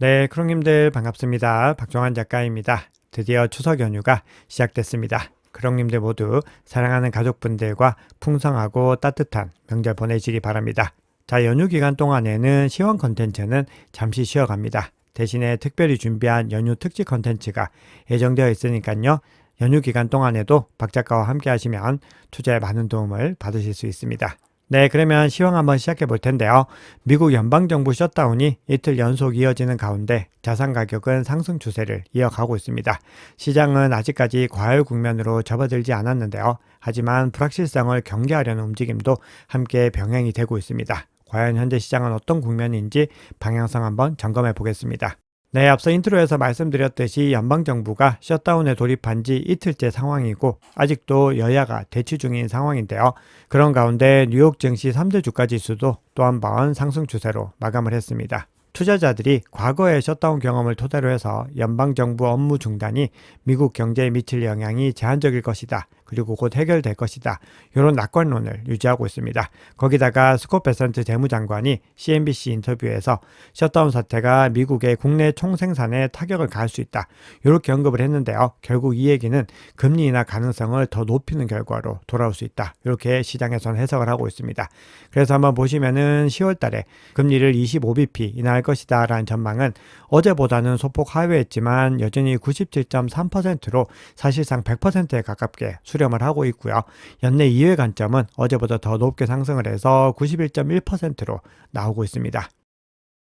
네, 크롱님들 반갑습니다. 박종환 작가입니다. 드디어 추석 연휴가 시작됐습니다. 크롱님들 모두 사랑하는 가족분들과 풍성하고 따뜻한 명절 보내시기 바랍니다. 자, 연휴 기간 동안에는 시원 컨텐츠는 잠시 쉬어갑니다. 대신에 특별히 준비한 연휴 특집 컨텐츠가 예정되어 있으니까요. 연휴 기간 동안에도 박 작가와 함께 하시면 투자에 많은 도움을 받으실 수 있습니다. 네, 그러면 시황 한번 시작해 볼 텐데요. 미국 연방정부 셧다운이 이틀 연속 이어지는 가운데 자산 가격은 상승 추세를 이어가고 있습니다. 시장은 아직까지 과열 국면으로 접어들지 않았는데요. 하지만 불확실성을 경계하려는 움직임도 함께 병행이 되고 있습니다. 과연 현재 시장은 어떤 국면인지 방향성 한번 점검해 보겠습니다. 네, 앞서 인트로에서 말씀드렸듯이 연방정부가 셧다운에 돌입한 지 이틀째 상황이고 아직도 여야가 대치 중인 상황인데요. 그런 가운데 뉴욕 증시 3대 주가 지수도 또한 번 상승 추세로 마감을 했습니다. 투자자들이 과거의 셧다운 경험을 토대로 해서 연방정부 업무 중단이 미국 경제에 미칠 영향이 제한적일 것이다. 그리고 곧 해결될 것이다. 이런 낙관론을 유지하고 있습니다. 거기다가 스콧 베선트 재무장관이 CNBC 인터뷰에서 셧다운 사태가 미국의 국내 총생산에 타격을 가할 수 있다. 이렇게 언급을 했는데요. 결국 이 얘기는 금리 인하 가능성을 더 높이는 결과로 돌아올 수 있다. 이렇게 시장에서는 해석을 하고 있습니다. 그래서 한번 보시면은 10월 달에 금리를 25bp 인하할 것이다 라는 전망은 어제보다는 소폭 하회했지만 여전히 97.3%로 사실상 100%에 가깝게 수 렴을 하고 있고요. 연내 2회 관점은 어제보다 더 높게 상승을 해서 91.1%로 나오고 있습니다.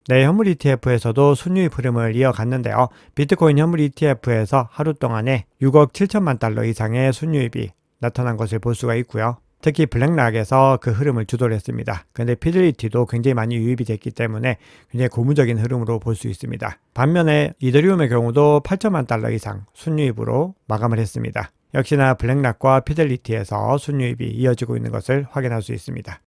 네, 현물 ETF에서도 순유입 흐름을 이어갔는데요. 비트코인 현물 ETF에서 하루 동안에 6억 7천만 달러 이상의 순유입이 나타난 것을 볼 수가 있고요. 특히 블랙락에서 그 흐름을 주도를 했습니다. 근데 피들리티도 굉장히 많이 유입이 됐기 때문에 굉장히 고무적인 흐름으로 볼 수 있습니다. 반면에 이더리움의 경우도 8천만 달러 이상 순유입으로 마감을 했습니다. 역시나 블랙락과 피델리티에서 순유입이 이어지고 있는 것을 확인할 수 있습니다.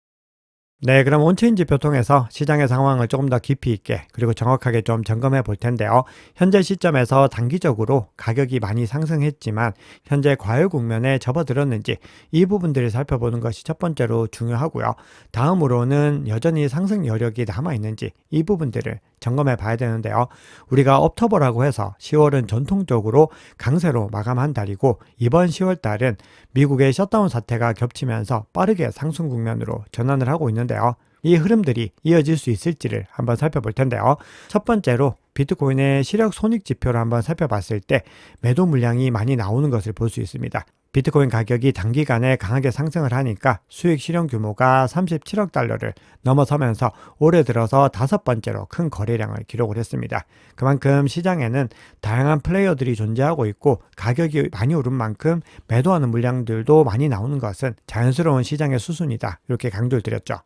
네, 그럼 온체인 지표 통해서 시장의 상황을 조금 더 깊이 있게 그리고 정확하게 좀 점검해 볼 텐데요. 현재 시점에서 단기적으로 가격이 많이 상승했지만 현재 과열 국면에 접어들었는지 이 부분들을 살펴보는 것이 첫 번째로 중요하고요. 다음으로는 여전히 상승 여력이 남아 있는지 이 부분들을 점검해 봐야 되는데요. 우리가 옵터버라고 해서 10월은 전통적으로 강세로 마감한 달이고 이번 10월 달은 미국의 셧다운 사태가 겹치면서 빠르게 상승 국면으로 전환을 하고 있는데요. 이 흐름들이 이어질 수 있을지를 한번 살펴볼 텐데요. 첫 번째로 비트코인의 시력 손익 지표를 한번 살펴봤을 때 매도 물량이 많이 나오는 것을 볼 수 있습니다. 비트코인 가격이 단기간에 강하게 상승을 하니까 수익 실현 규모가 37억 달러를 넘어서면서 올해 들어서 다섯 번째로 큰 거래량을 기록을 했습니다. 그만큼 시장에는 다양한 플레이어들이 존재하고 있고 가격이 많이 오른 만큼 매도하는 물량들도 많이 나오는 것은 자연스러운 시장의 수순이다. 이렇게 강조를 드렸죠.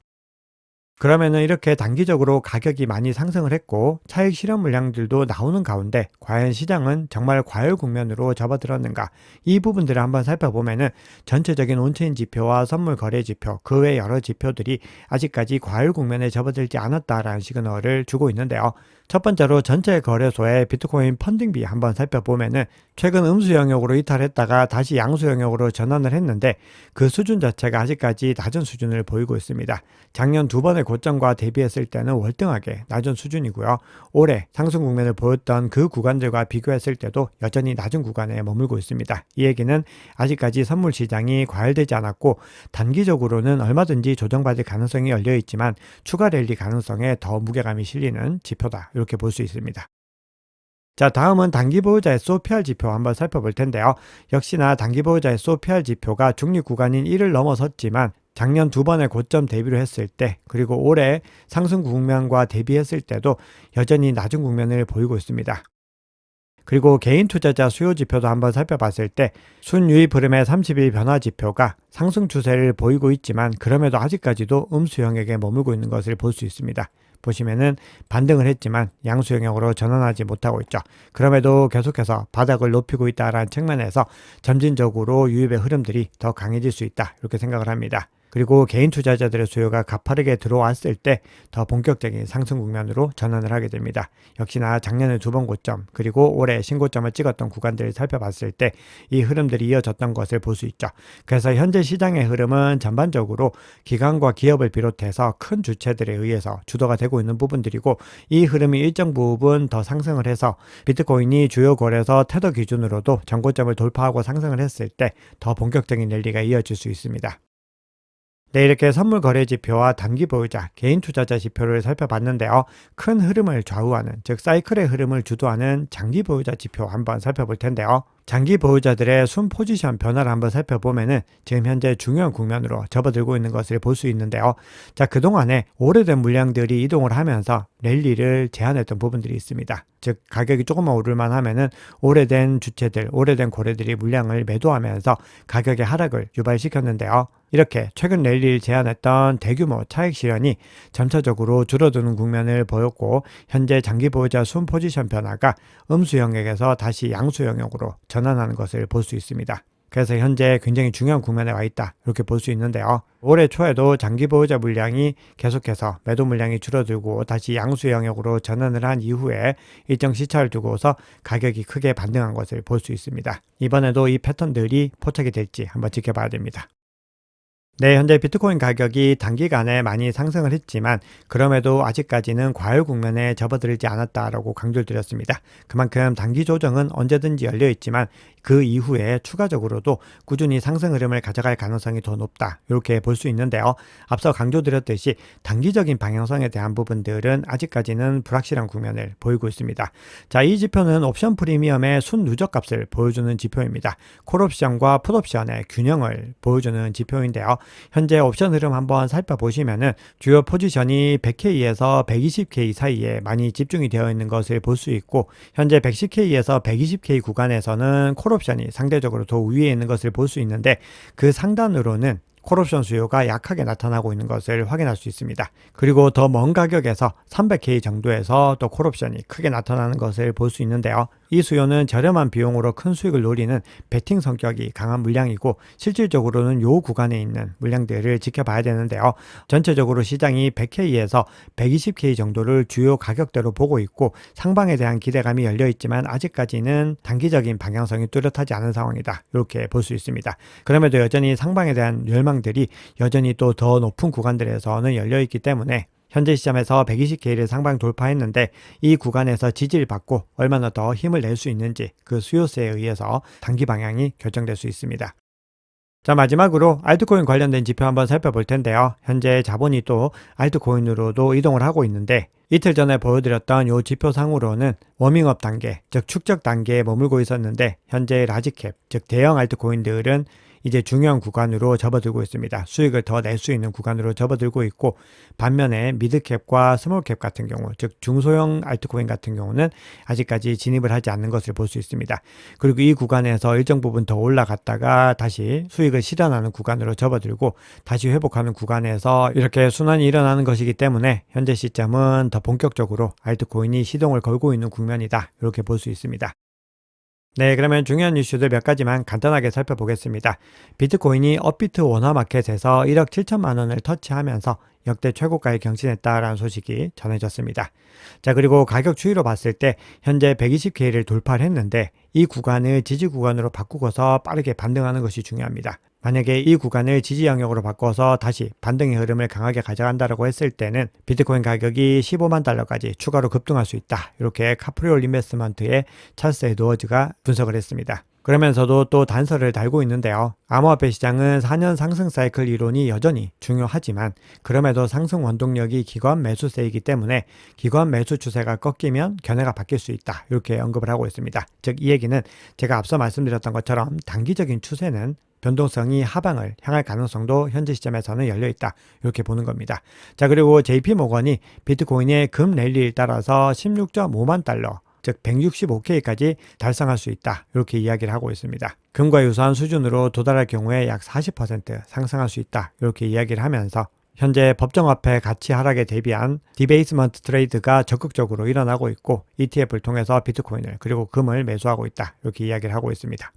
그러면은 이렇게 단기적으로 가격이 많이 상승을 했고 차익 실현 물량들도 나오는 가운데 과연 시장은 정말 과열 국면으로 접어들었는가 이 부분들을 한번 살펴보면은 전체적인 온체인 지표와 선물 거래 지표 그 외 여러 지표들이 아직까지 과열 국면에 접어들지 않았다라는 시그널을 주고 있는데요. 첫 번째로 전체 거래소의 비트코인 펀딩비 한번 살펴보면은 최근 음수 영역으로 이탈했다가 다시 양수 영역으로 전환을 했는데 그 수준 자체가 아직까지 낮은 수준을 보이고 있습니다. 작년 두 번의 고점과 대비했을 때는 월등하게 낮은 수준이고요. 올해 상승 국면을 보였던 그 구간들과 비교했을 때도 여전히 낮은 구간에 머물고 있습니다. 이 얘기는 아직까지 선물 시장이 과열되지 않았고 단기적으로는 얼마든지 조정받을 가능성이 열려 있지만 추가 랠리 가능성에 더 무게감이 실리는 지표다. 이렇게 볼 수 있습니다. 자, 다음은 단기 보유자의 SOPR 지표 한번 살펴볼 텐데요. 역시나 단기 보유자의 SOPR 지표가 중립 구간인 1을 넘어섰지만 작년 두 번의 고점 대비를 했을 때 그리고 올해 상승 국면과 대비했을 때도 여전히 낮은 국면을 보이고 있습니다. 그리고 개인 투자자 수요 지표도 한번 살펴봤을 때 순유입 흐름의 30일 변화 지표가 상승 추세를 보이고 있지만 그럼에도 아직까지도 음수 영역에 머물고 있는 것을 볼 수 있습니다. 보시면은 반등을 했지만 양수 영역으로 전환하지 못하고 있죠. 그럼에도 계속해서 바닥을 높이고 있다라는 측면에서 점진적으로 유입의 흐름들이 더 강해질 수 있다. 이렇게 생각을 합니다. 그리고 개인 투자자들의 수요가 가파르게 들어왔을 때 더 본격적인 상승 국면으로 전환을 하게 됩니다. 역시나 작년에 두 번 고점 그리고 올해 신고점을 찍었던 구간들을 살펴봤을 때 이 흐름들이 이어졌던 것을 볼 수 있죠. 그래서 현재 시장의 흐름은 전반적으로 기관과 기업을 비롯해서 큰 주체들에 의해서 주도가 되고 있는 부분들이고 이 흐름이 일정 부분 더 상승을 해서 비트코인이 주요 거래소 테더 기준으로도 전고점을 돌파하고 상승을 했을 때 더 본격적인 랠리가 이어질 수 있습니다. 네, 이렇게 선물 거래 지표와 단기 보유자, 개인 투자자 지표를 살펴봤는데요. 큰 흐름을 좌우하는, 즉 사이클의 흐름을 주도하는 장기 보유자 지표 한번 살펴볼 텐데요. 장기 보유자들의 순 포지션 변화를 한번 살펴보면은 지금 현재 중요한 국면으로 접어들고 있는 것을 볼 수 있는데요. 자, 그동안에 오래된 물량들이 이동을 하면서 랠리를 제한했던 부분들이 있습니다. 즉, 가격이 조금만 오를만 하면은 오래된 주체들, 오래된 고래들이 물량을 매도하면서 가격의 하락을 유발시켰는데요. 이렇게 최근 랠리를 제한했던 대규모 차익 실현이 점차적으로 줄어드는 국면을 보였고 현재 장기 보유자 순 포지션 변화가 음수 영역에서 다시 양수 영역으로 전환하는 것을 볼 수 있습니다. 그래서 현재 굉장히 중요한 국면에 와 있다. 이렇게 볼 수 있는데요. 올해 초에도 장기 보유자 물량이 계속해서 매도 물량이 줄어들고 다시 양수 영역으로 전환을 한 이후에 일정 시차를 두고서 가격이 크게 반등한 것을 볼 수 있습니다. 이번에도 이 패턴들이 포착이 될지 한번 지켜봐야 됩니다. 네, 현재 비트코인 가격이 단기간에 많이 상승을 했지만 그럼에도 아직까지는 과열 국면에 접어들지 않았다라고 강조를 드렸습니다. 그만큼 단기 조정은 언제든지 열려 있지만 그 이후에 추가적으로도 꾸준히 상승 흐름을 가져갈 가능성이 더 높다. 이렇게 볼 수 있는데요. 앞서 강조드렸듯이 단기적인 방향성에 대한 부분들은 아직까지는 불확실한 국면을 보이고 있습니다. 자, 이 지표는 옵션 프리미엄의 순 누적 값을 보여주는 지표입니다. 콜옵션과 풋옵션의 균형을 보여주는 지표인데요. 현재 옵션 흐름 한번 살펴보시면은 주요 포지션이 100K에서 120K 사이에 많이 집중이 되어 있는 것을 볼 수 있고 현재 110K에서 120K 구간에서는 콜 옵션이 상대적으로 더 위에 있는 것을 볼 수 있는데 그 상단으로는 콜옵션 수요가 약하게 나타나고 있는 것을 확인할 수 있습니다. 그리고 더 먼 가격에서 300K 정도에서 또 콜옵션이 크게 나타나는 것을 볼 수 있는데요. 이 수요는 저렴한 비용으로 큰 수익을 노리는 베팅 성격이 강한 물량이고 실질적으로는 요 구간에 있는 물량들을 지켜봐야 되는데요. 전체적으로 시장이 100K에서 120K 정도를 주요 가격대로 보고 있고 상방에 대한 기대감이 열려 있지만 아직까지는 단기적인 방향성이 뚜렷하지 않은 상황이다. 이렇게 볼 수 있습니다. 그럼에도 여전히 상방에 대한 열 망들이 여전히 또 더 높은 구간들에서는 열려 있기 때문에 현재 시점에서 120K를 상방 돌파했는데 이 구간에서 지지를 받고 얼마나 더 힘을 낼 수 있는지 그 수요세에 의해서 단기 방향이 결정될 수 있습니다. 자, 마지막으로 알트코인 관련된 지표 한번 살펴볼 텐데요. 현재 자본이 또 알트코인으로도 이동을 하고 있는데 이틀 전에 보여드렸던 이 지표상으로는 워밍업 단계, 즉 축적 단계에 머물고 있었는데 현재 라지캡, 즉 대형 알트코인들은 이제 중요한 구간으로 접어들고 있습니다. 수익을 더 낼 수 있는 구간으로 접어들고 있고 반면에 미드캡과 스몰캡 같은 경우 즉 중소형 알트코인 같은 경우는 아직까지 진입을 하지 않는 것을 볼 수 있습니다. 그리고 이 구간에서 일정 부분 더 올라갔다가 다시 수익을 실현하는 구간으로 접어들고 다시 회복하는 구간에서 이렇게 순환이 일어나는 것이기 때문에 현재 시점은 더 본격적으로 알트코인이 시동을 걸고 있는 국면이다. 이렇게 볼 수 있습니다. 네, 그러면 중요한 이슈들 몇 가지만 간단하게 살펴보겠습니다. 비트코인이 업비트 원화 마켓에서 1억 7천만 원을 터치하면서 역대 최고가에 경신했다라는 소식이 전해졌습니다. 자, 그리고 가격 추이로 봤을 때 현재 120K를 돌파를 했는데 이 구간을 지지 구간으로 바꾸고서 빠르게 반등하는 것이 중요합니다. 만약에 이 구간을 지지 영역으로 바꿔서 다시 반등의 흐름을 강하게 가져간다라고 했을 때는 비트코인 가격이 15만 달러까지 추가로 급등할 수 있다. 이렇게 카프리올 인베스먼트의 찰스 에드워즈가 분석을 했습니다. 그러면서도 또 단서를 달고 있는데요. 암호화폐 시장은 4년 상승 사이클 이론이 여전히 중요하지만 그럼에도 상승 원동력이 기관 매수세이기 때문에 기관 매수 추세가 꺾이면 견해가 바뀔 수 있다. 이렇게 언급을 하고 있습니다. 즉 이 얘기는 제가 앞서 말씀드렸던 것처럼 단기적인 추세는 변동성이 하방을 향할 가능성도 현재 시점에서는 열려 있다. 이렇게 보는 겁니다. 자, 그리고 JP 모건이 비트코인의 금 랠리에 따라서 16.5만 달러 즉 165K까지 달성할 수 있다. 이렇게 이야기를 하고 있습니다. 금과 유사한 수준으로 도달할 경우에 약 40% 상승할 수 있다. 이렇게 이야기를 하면서 현재 법정화폐 가치 하락에 대비한 디베이스먼트 트레이드가 적극적으로 일어나고 있고 ETF를 통해서 비트코인을 그리고 금을 매수하고 있다. 이렇게 이야기를 하고 있습니다.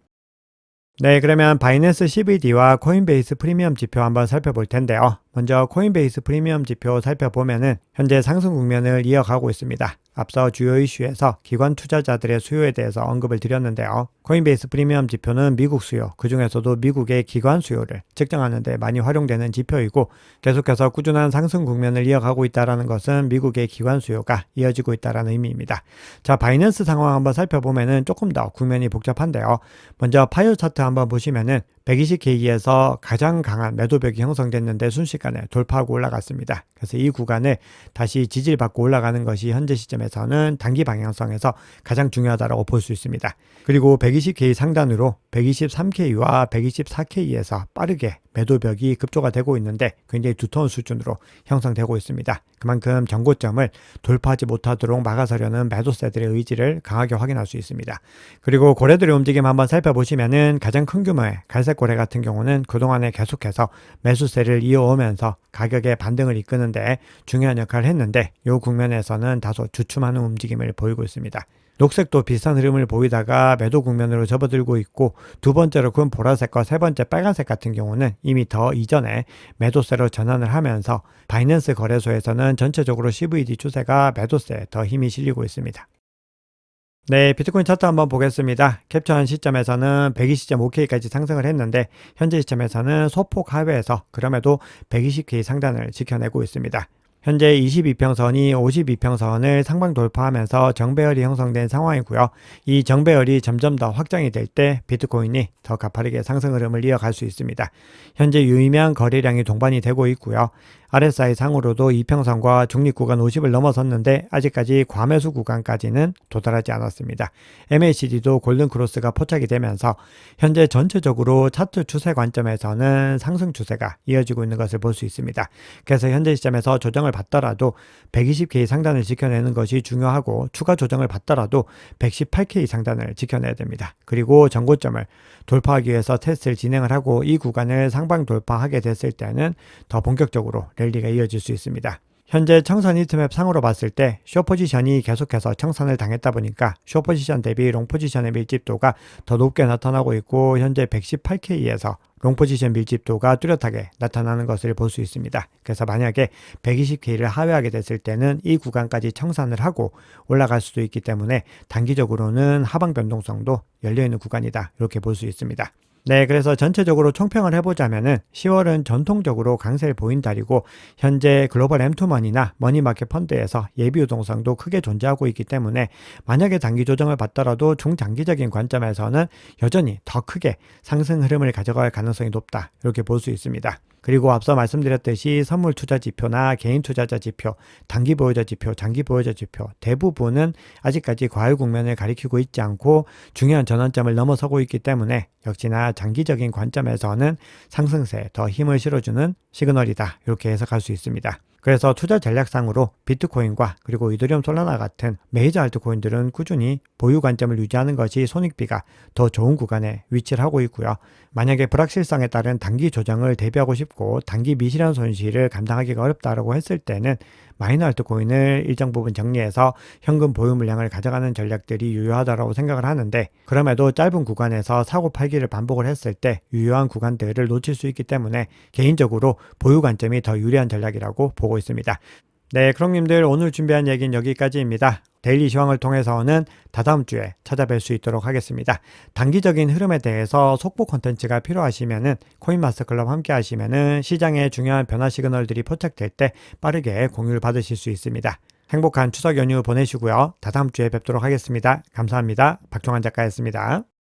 네, 그러면 바이낸스 CBD와 코인베이스 프리미엄 지표 한번 살펴볼 텐데요. 먼저 코인베이스 프리미엄 지표 살펴보면은 현재 상승 국면을 이어가고 있습니다. 앞서 주요 이슈에서 기관 투자자들의 수요에 대해서 언급을 드렸는데요. 코인베이스 프리미엄 지표는 미국 수요, 그 중에서도 미국의 기관 수요를 측정하는 데 많이 활용되는 지표이고 계속해서 꾸준한 상승 국면을 이어가고 있다는 것은 미국의 기관 수요가 이어지고 있다는 의미입니다. 자, 바이낸스 상황 한번 살펴보면은 조금 더 국면이 복잡한데요. 먼저 파이어 차트 한번 보시면은 120K에서 가장 강한 매도벽이 형성됐는데 순식간에 돌파하고 올라갔습니다. 그래서 이 구간을 다시 지지를 받고 올라가는 것이 현재 시점에서는 단기 방향성에서 가장 중요하다고 볼 수 있습니다. 그리고 120K 상단으로 123K와 124K에서 빠르게 매도벽이 급조가 되고 있는데 굉장히 두터운 수준으로 형성되고 있습니다. 그만큼 정고점을 돌파하지 못하도록 막아서려는 매도세들의 의지를 강하게 확인할 수 있습니다. 그리고 고래들의 움직임 한번 살펴보시면은 가장 큰 규모의 갈색 고래 같은 경우는 그동안에 계속해서 매수세를 이어오면서 가격의 반등을 이끄는데 중요한 역할을 했는데 이 국면에서는 다소 주춤하는 움직임을 보이고 있습니다. 녹색도 비슷한 흐름을 보이다가 매도 국면으로 접어들고 있고 두 번째로 큰 보라색과 세 번째 빨간색 같은 경우는 이미 더 이전에 매도세로 전환을 하면서 바이낸스 거래소에서는 전체적으로 CVD 추세가 매도세에 더 힘이 실리고 있습니다. 네, 비트코인 차트 한번 보겠습니다. 캡처한 시점에서는 120.5K까지 상승을 했는데 현재 시점에서는 소폭 하회에서 그럼에도 120K 상단을 지켜내고 있습니다. 현재 22평선이 52평선을 상방 돌파하면서 정배열이 형성된 상황이고요. 이 정배열이 점점 더 확장이 될 때 비트코인이 더 가파르게 상승 흐름을 이어갈 수 있습니다. 현재 유의미한 거래량이 동반이 되고 있고요. RSI 상으로도 이평선과 중립 구간 50을 넘어섰는데 아직까지 과매수 구간까지는 도달하지 않았습니다. MACD도 골든 크로스가 포착이 되면서 현재 전체적으로 차트 추세 관점에서는 상승 추세가 이어지고 있는 것을 볼 수 있습니다. 그래서 현재 시점에서 조정을 받더라도 120K 상단을 지켜내는 것이 중요하고 추가 조정을 받더라도 118K 상단을 지켜내야 됩니다. 그리고 전고점을 돌파하기 위해서 테스트를 진행을 하고 이 구간을 상방 돌파하게 됐을 때는 더 본격적으로 랠리가 이어질 수 있습니다. 현재 청산 히트맵 상으로 봤을 때 쇼포지션이 계속해서 청산을 당했다 보니까 쇼포지션 대비 롱포지션의 밀집도가 더 높게 나타나고 있고 현재 118K에서 롱포지션 밀집도가 뚜렷하게 나타나는 것을 볼 수 있습니다. 그래서 만약에 120K를 하회하게 됐을 때는 이 구간까지 청산을 하고 올라갈 수도 있기 때문에 단기적으로는 하방 변동성도 열려있는 구간이다. 이렇게 볼 수 있습니다. 네, 그래서 전체적으로 총평을 해보자면은 10월은 전통적으로 강세를 보인 달이고 현재 글로벌 M2머니나 머니마켓 펀드에서 예비 유동성도 크게 존재하고 있기 때문에 만약에 단기 조정을 받더라도 중장기적인 관점에서는 여전히 더 크게 상승 흐름을 가져갈 가능성이 높다 이렇게 볼 수 있습니다. 그리고 앞서 말씀드렸듯이 선물 투자 지표나 개인 투자자 지표, 단기 보유자 지표, 장기 보유자 지표 대부분은 아직까지 과열 국면을 가리키고 있지 않고 중요한 전환점을 넘어서고 있기 때문에 역시나 장기적인 관점에서는 상승세에 더 힘을 실어주는 시그널이다. 이렇게 해석할 수 있습니다. 그래서 투자 전략상으로 비트코인과 그리고 이더리움 솔라나 같은 메이저 알트코인들은 꾸준히 보유 관점을 유지하는 것이 손익비가 더 좋은 구간에 위치를 하고 있고요. 만약에 불확실성에 따른 단기 조정을 대비하고 싶고 단기 미실현 손실을 감당하기가 어렵다라고 했을 때는 마이너 알트코인을 일정 부분 정리해서 현금 보유 물량을 가져가는 전략들이 유효하다고 생각을 하는데 그럼에도 짧은 구간에서 사고 팔기를 반복을 했을 때 유효한 구간들을 놓칠 수 있기 때문에 개인적으로 보유 관점이 더 유리한 전략이라고 보고 있습니다. 네, 크롱님들 오늘 준비한 얘기는 여기까지입니다. 데일리 시황을 통해서는 다다음 주에 찾아뵐 수 있도록 하겠습니다. 단기적인 흐름에 대해서 속보 콘텐츠가 필요하시면은 코인마스터 클럽 함께 하시면은 시장의 중요한 변화 시그널들이 포착될 때 빠르게 공유를 받으실 수 있습니다. 행복한 추석 연휴 보내시고요. 다다음 주에 뵙도록 하겠습니다. 감사합니다. 박종환 작가였습니다.